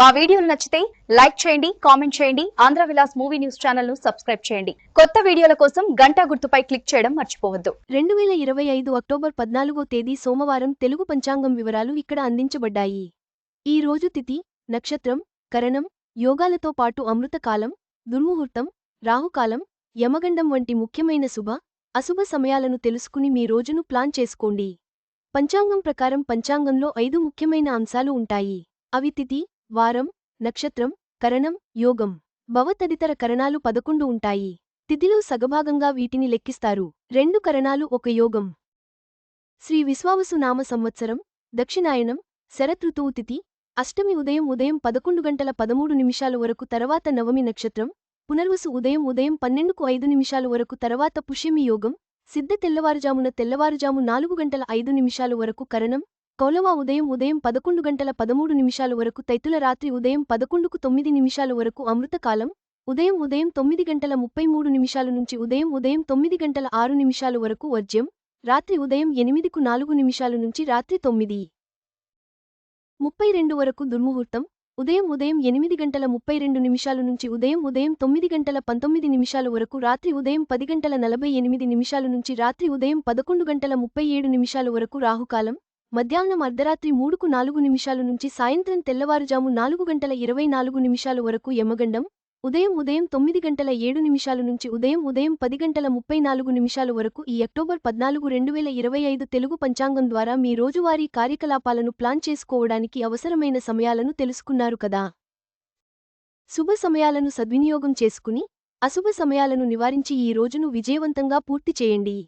మా వీడియోలు నచ్చితే లైక్ చేయండి కామెంట్ చేయండి ఆంధ్ర విలాస్ మూవీ న్యూస్ ఛానల్ను సబ్స్క్రైబ్ చేయండి. కొత్త వీడియోల కోసం గంట గుర్తుపై క్లిక్ చేయడం మర్చిపోవద్దు. రెండు వేల ఇరవై ఐదు అక్టోబర్ పద్నాలుగో తేదీ సోమవారం తెలుగు పంచాంగం వివరాలు ఇక్కడ అందించబడ్డాయి. ఈ రోజు తిథి నక్షత్రం కరణం యోగాలతో పాటు అమృతకాలం దుర్ముహూర్తం రాహుకాలం యమగండం వంటి ముఖ్యమైన శుభ అశుభ సమయాలను తెలుసుకుని మీ రోజును ప్లాన్ చేసుకోండి. పంచాంగం ప్రకారం పంచాంగంలో ఐదు ముఖ్యమైన అంశాలు ఉంటాయి. అవి తిథి వారం నక్షత్రం కరణం యోగం. భవ తదితర కరణాలు పదకొండు ఉంటాయి. తిథిలో సగభాగంగా వీటిని లెక్కిస్తారు. రెండు కరణాలు ఒక యోగం. శ్రీ విశ్వావసు నామ సంవత్సరం దక్షిణాయనం శరతృతువు తిథి అష్టమి ఉదయం ఉదయం పదకొండు గంటల పదమూడు నిమిషాల వరకు తర్వాత నవమి నక్షత్రం పునర్వసు ఉదయం ఉదయం పన్నెండుకు ఐదు నిమిషాల వరకు తర్వాత పుష్యమి యోగం సిద్ధ తెల్లవారుజామున తెల్లవారుజాము నాలుగు గంటల ఐదు నిమిషాల వరకు కరణం కౌలవ ఉదయం ఉదయం పదకొండు గంటల పదమూడు నిమిషాల వరకు తైతుల రాత్రి ఉదయం పదకొండుకు తొమ్మిది నిమిషాల వరకు అమృతకాలం ఉదయం ఉదయం తొమ్మిది గంటల ముప్పై మూడు నిమిషాల నుంచి ఉదయం ఉదయం తొమ్మిది గంటల ఆరు నిమిషాల వరకు వర్జ్యం రాత్రి ఉదయం ఎనిమిదికు నాలుగు నిమిషాల నుంచి రాత్రి తొమ్మిది. ముప్పై రెండు వరకు దుర్ముహూర్తం ఉదయం ఉదయం ఎనిమిది గంటల ముప్పై రెండు నిమిషాల నుంచి ఉదయం ఉదయం తొమ్మిది గంటల పంతొమ్మిది నిమిషాల వరకు రాత్రి ఉదయం పది గంటల నలభై ఎనిమిది నిమిషాల నుంచి రాత్రి ఉదయం పదకొండు గంటల ముప్పై ఏడు నిమిషాల వరకు రాహుకాలం మధ్యాహ్నం అర్ధరాత్రి మూడుకు నాలుగు నిమిషాలు నుంచి సాయంత్రం తెల్లవారుజాము నాలుగు గంటల ఇరవై నాలుగు నిమిషాల వరకు యమగండం ఉదయం ఉదయం తొమ్మిది గంటల ఏడు నిమిషాల నుంచి ఉదయం ఉదయం పది గంటల ముప్పై నాలుగు నిమిషాల వరకు ఈ అక్టోబర్ పద్నాలుగు రెండు వేల ఇరవై ఐదు తెలుగు పంచాంగం ద్వారా మీ రోజువారీ కార్యకలాపాలను ప్లాన్ చేసుకోవడానికి అవసరమైన సమయాలను తెలుసుకున్నారు కదా. శుభ సమయాలను సద్వినియోగం చేసుకుని అశుభ సమయాలను నివారించి ఈ రోజును విజయవంతంగా పూర్తి చేయండి.